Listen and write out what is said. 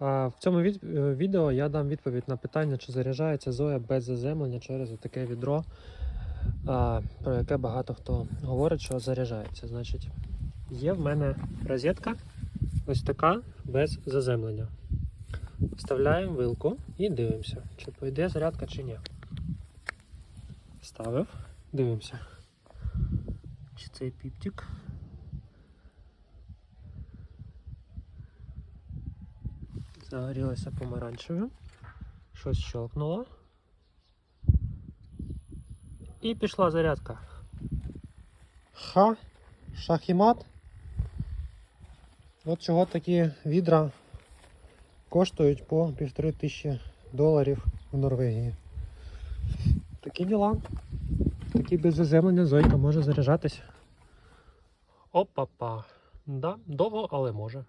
В цьому е, відео я дам відповідь на питання, чи заряджається Зоя без заземлення через таке відро, про яке багато хто говорить, що заряджається. Значить, є в мене розетка ось така без заземлення. Вставляємо вилку і дивимося, чи пойде зарядка чи ні. Ставив, дивимося. Чи цей піптик. Загорілося помаранчевим. Щось щелкнуло. І пішла зарядка. Ха, шахімат. От чого такі відра коштують по півтори тисячі доларів в Норвегії. Такі діла. Такі без заземлення зойка може заряджатись. Опа-па. Да, довго, але може.